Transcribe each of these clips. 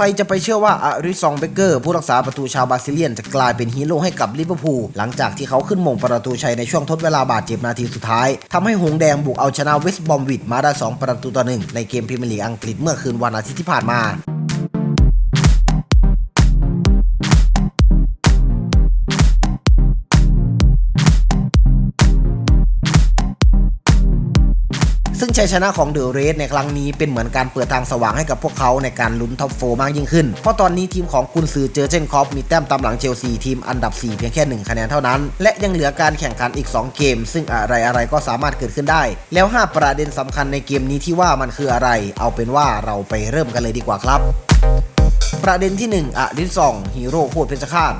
ใครจะไปเชื่อว่าอาริซองเบเกอร์ ผู้รักษาประตูชาวบราซิเลียนจะกลายเป็นฮีโร่ให้กับลิเวอร์พูลหลังจากที่เขาขึ้นมงประตูชัยในช่วงทดเวลาบาดเจ็บนาทีสุดท้ายทำให้หงแดงบุกเอาชนะเวสต์บอมวิดมาได้2ประตูต่อหนึ่งในเกมพรีเมียร์ลีกอังกฤษเมื่อคืนวันอาทิตย์ที่ผ่านมา ซึ่งชัยชนะของเดอะเรสในครั้งนี้เป็นเหมือนการเปิดทางสว่างให้กับพวกเขาในการลุ้นท็อปโฟมากยิ่งขึ้น เพราะตอนนี้ทีมของกุนซือเจอเจนคอปมีแต้มตามหลังเชลซีทีมอันดับ 4 เพียงแค่ 1 คะแนนเท่านั้น และยังเหลือการแข่งขันอีก 2 เกม ซึ่งอะไรอะไรก็สามารถเกิดขึ้นได้ แล้ว 5 ประเด็นสำคัญในเกมนี้ที่ว่ามันคืออะไร เอาเป็นว่าเราไปเริ่มกันเลยดีกว่าครับ ประเด็นที่1อะลิซองฮีโร่โคตรเพชรฆาต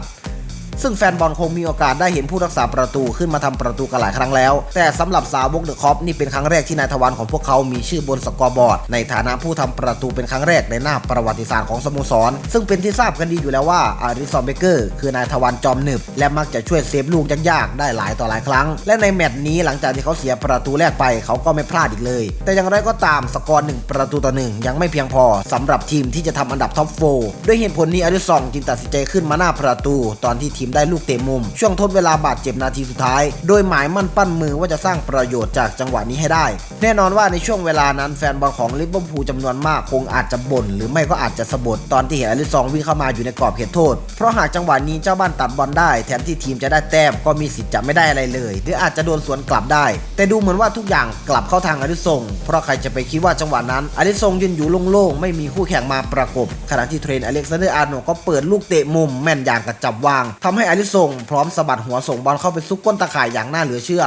ซึ่งแฟนบอลคงมีโอกาสได้เห็นผู้รักษาประตูขึ้นมาทำประตูกันหลายครั้งแล้ว แต่สำหรับสาวกเดอะคอปนี่เป็นครั้งแรกที่นายทวารของพวกเขามีชื่อบนสกอร์บอร์ด ในฐานะผู้ทำประตูเป็นครั้งแรกในหน้าประวัติศาสตร์ของสโมสร ซึ่งเป็นที่ทราบกันดีอยู่แล้วว่าอาริซอนเบเกอร์คือนายทวารจอมหนึบ และมักจะช่วยเซฟลูกยากๆได้หลายต่อหลายครั้ง และในแมตช์นี้หลังจากที่เขาเสียประตูแรกไปเขาก็ไม่พลาดอีกเลย แต่อย่างไรก็ตามสกอร์หนึ่งประตูต่อหนึ่งยังไม่เพียงพอสำหรับทีมที่จะทำอันดับท็อปโฟด้วยเหตุผลนี้อาริซองจึงตัดสินใจขึ้นมาหน้าประตูตอนที่ทีมได้ลูกเตะมุม ช่วงทดเวลาบาดเจ็บนาทีสุดท้าย โดยหมายมั่นปั้นมือว่าจะสร้างประโยชน์จากจังหวะนี้ให้ได้ แน่นอนว่าในช่วงเวลานั้นแฟนบอลของลิเวอร์พูลจำนวนมากคงอาจจะบ่นหรือไม่ก็อาจจะสะบดตอนที่เห็นอาริซองวิ่งเข้ามาอยู่ในกรอบเขตโทษ เพราะหากจังหวะนี้เจ้าบ้านตัดบอลได้ แทนที่ทีมจะได้แต้มก็มีสิทธิ์จะไม่ได้อะไรเลย หรืออาจจะโดนสวนกลับได้ แต่ดูเหมือนว่าทุกอย่างกลับเข้าทางอาริซงเพราะใครจะไปคิดว่าจังหวะนั้นอาริซงยืนอยู่โล่งๆไม่มีคู่แข่งมาประกบขณะที่เทรนอเล็กซานเดอร์อาร์โนก็เปิดลูกเตะมุมแม่นอย่างกระจับวางทำให้อาริซงพร้อมสะบัดหัวส่งบอลเข้าไปซุกก้นตาข่ายอย่างน่าเหลือเชื่อ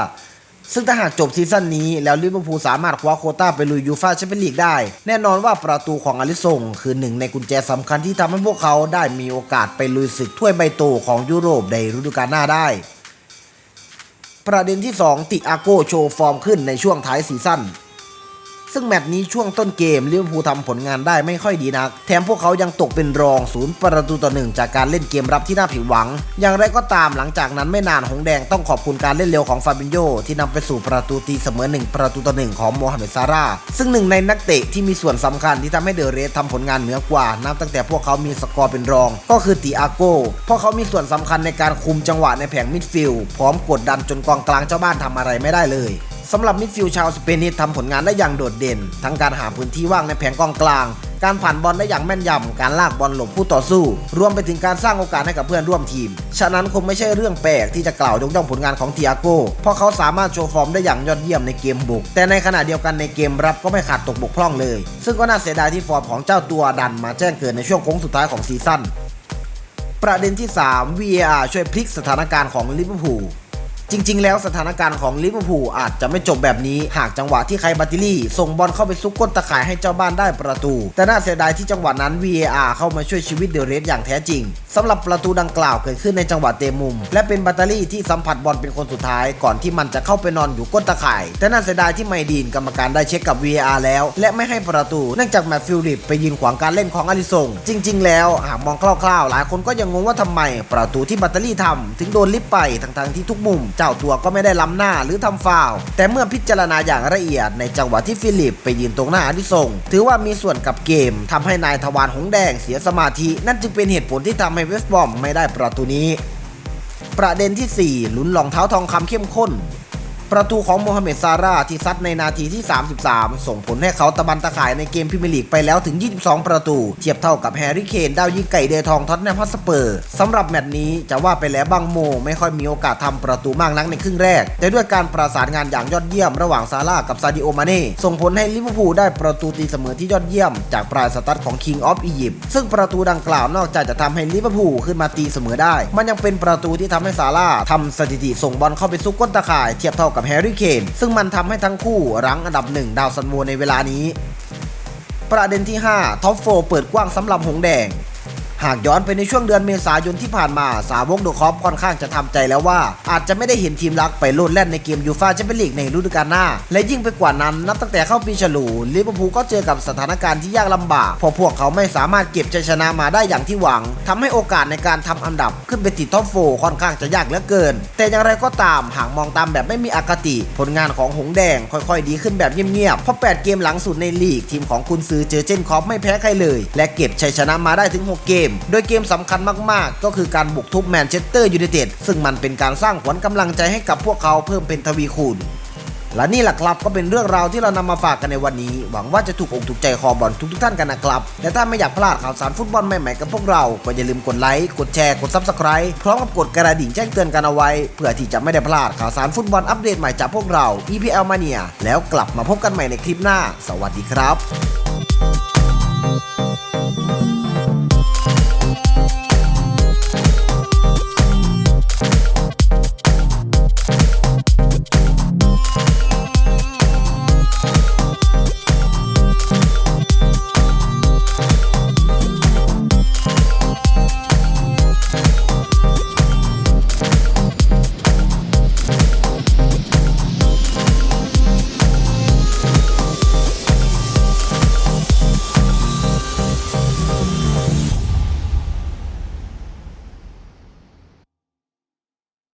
ซึ่งถ้าหากจบซีซั่นนี้ แล้วลิเวอร์พูลสามารถคว้าโคต้าไปลุยยูฟ่าแชมเปี้ยนลีกได้ แน่นอนว่าประตูของอาริซงคือหนึ่งในกุญแจสำคัญที่ทำให้พวกเขาได้มีโอกาสไปลุยศึกถ้วยใบโตของยุโรปในฤดูกาลหน้าได้ประเด็นที่ 2 ติอาโกโชว์ฟอร์มขึ้นในช่วงท้ายซีซั่น ซึ่งแมตช์นี้ช่วงต้นเกมลิเวอร์พูลทำผลงานได้ไม่ค่อยดีนัก แถมพวกเขายังตกเป็นรองศูนย์ประตูต่อหนึ่งจากการเล่นเกมรับที่น่าผิดหวัง อย่างไรก็ตามหลังจากนั้นไม่นานหงแดงต้องขอบคุณการเล่นเร็วของฟาบินโยที่นำไปสู่ประตูตีเสมอหนึ่งประตูต่อหนึ่งของโมฮัมเหม็ดซาร่าซึ่งหนึ่งในนักเตะที่มีส่วนสำคัญที่ทำให้เดอะเรสทำผลงานเหนือกว่า นับตั้งแต่พวกเขามีสกอร์เป็นรอง ก็คือติอาโก้เพราะเขามีส่วนสำคัญในการคุมจังหวะในแผงมิดฟิลด์พร้อมกดดันจนกองกลางเจ้าบ้านทำอะไรไม่ได้เลย สำหรับมิดฟิลด์ชาวสเปนนี่ทำผลงานได้อย่างโดดเด่น ทั้งการหาพื้นที่ว่างในแผงกองกลาง การผ่านบอลได้อย่างแม่นยำ การลากบอลหลบผู้ต่อสู้ รวมไปถึงการสร้างโอกาสให้กับเพื่อนร่วมทีม ฉะนั้นคงไม่ใช่เรื่องแปลกที่จะกล่าวยกย่องผลงานของเทียโก้เพราะเขาสามารถโชว์ฟอร์มได้อย่างยอดเยี่ยมในเกมบุก แต่ในขณะเดียวกันในเกมรับก็ไม่ขาดตกบกพร่องเลย ซึ่งก็น่าเสียดายที่ฟอร์มของเจ้าตัวดันมาแจ้งเกิดในช่วงโค้งสุดท้ายของซีซั่นประเด็นที่ 3 VAR ช่วยพลิกสถานการณ์ของลิเวอร์พูล จริง ๆ แล้วสถานการณ์ของลิเวอร์พูลอาจจะไม่จบแบบนี้ หากจังหวะที่ไคบาติลี่ ส่งบอลเข้าไปซุกก้นตะข่ายให้เจ้าบ้านได้ประตู แต่น่าเสียดายที่จังหวะนั้น VAR เข้ามาช่วยชีวิตเดอะเรสอย่างแท้จริงสำหรับประตูดังกล่าวเกิดขึ้นในจังหวะเตะมุม และเป็นบัตเตอรี่ที่สัมผัสบอลเป็นคนสุดท้ายก่อนที่มันจะเข้าไปนอนอยู่ก้นตะข่าย แต่น่าเสียดายที่ไมดีนกรรมการได้เช็คกับ VAR แล้ว และไม่ให้ประตูเนื่องจากแมตต์ฟิลลิปไปยืนขวางการเล่นของอาริซงจริง ๆ แล้วหากมองคร่าวๆ หลายคนก็ยังงงว่าทำไม ประตูที่บัตเตอรี่ทำถึงโดนลิฟไปทั้งๆที่ทุกมุมจ้าตัวก็ไม่ได้ล้ำหน้าหรือทำฟาว แต่เมื่อพิจารณาอย่างละเอียดในจังหวะที่ฟิลิปไปยืนตรงหน้าอาริซงถือว่ามีส่วนกับเกมทำให้นายทวารหงแดงเสียสมาธิ นั่นจึงเป็นเหตุผลที่ทำให้เวสบอมไม่ได้ประตูนี้ ประเด็นที่ 4 ลุ้นรองเท้าทองคำเข้มข้น ประตูของโมฮัมเหม็ดซาร่าที่ซัดในนาทีที่ 33 ส่งผลให้เขาตะบันตะข่ายในเกมพรีเมียร์ลีกไปแล้วถึง 22 ประตู เทียบเท่ากับแฮร์รี่เคนดาวยิงไก่เดทองท็อตแนมฮอตสเปอร์สำหรับแมตช์นี้จะว่าไปแล้วบางโม ไม่ค่อยมีโอกาสทำประตูมากนักในครึ่งแรก แต่ด้วยการประสานงานอย่างยอดเยี่ยมระหว่างซาร่ากับซาดิโอมาเน่ส่งผลให้ลิเวอร์พูลได้ประตูตีเสมอที่ยอดเยี่ยม จากปลายสตั๊ดของ King of Egypt ซึ่งประตูดังกล่าวนอกจากจะทำให้ลิเวอร์พูลขึ้นมาตีเสมอได้ มันยังเป็นประตูที่ทำให้ซาร่าห์ทำสถิติส่งบอลเข้าไปซุกก้นตาข่ายเทียบเท่ากับแฮร์รี่เคนซึ่งมันทำให้ทั้งคู่รั้งอันดับหนึ่งดาวซันโวในเวลานี้ ประเด็นที่ 5ท็อปโฟเปิดกว้างสำหรับหงแดง หากย้อนไปในช่วงเดือนเมษายนที่ผ่านมา สาวกโดคอปค่อนข้างจะทำใจแล้วว่า อาจจะไม่ได้เห็นทีมรักไปโลดแล่นในเกมยูฟาแชมเปี้ยนลีกในฤดูกาลหน้า และยิ่งไปกว่านั้นนับตั้งแต่เข้าปีฉลูลิเวอร์พูลก็เจอกับสถานการณ์ที่ยากลำบากเพราะพวกเขาไม่สามารถเก็บชัยชนะมาได้อย่างที่หวังทำให้โอกาสในการทำอันดับขึ้นไปติดท็อปโฟร์ค่อนข้างจะยากเหลือเกิน แต่อย่างไรก็ตามหากมองตามแบบไม่มีอคติ ผลงานของหงแดงค่อยๆ ดีขึ้นแบบเงียบๆเพราะ8เกมหลังสุดในลีกทีมของคุณซื้อเจอเจนคอปไม่แพ้ใครเลย และเก็บชัยชนะมาได้ถึง 6 เกมโดยเกมสำคัญมากๆ ก็คือการบุกทุบแมนเชสเตอร์ยูไนเต็ดซึ่งมันเป็นการสร้างขวัญกำลังใจให้กับพวกเขาเพิ่มเป็นทวีคูณและนี่แหละครับก็เป็นเรื่องราวที่เรานำมาฝากกันในวันนี้ หวังว่าจะถูกอกถูกใจคอบอลทุกๆท่านกันนะครับและถ้าไม่อยากพลาดข่าวสารฟุตบอลใหม่ๆกับพวกเรา ก็อย่าลืมกดไลค์กดแชร์กด Subscribe พร้อมกับกดกระดิ่งแจ้งเตือนกันเอาไว้ เพื่อที่จะไม่ได้พลาดข่าวสารฟุตบอลอัปเดตใหม่จากพวกเรา EPL Mania แล้วกลับมาพบกันใหม่ในคลิปหน้า สวัสดีครับ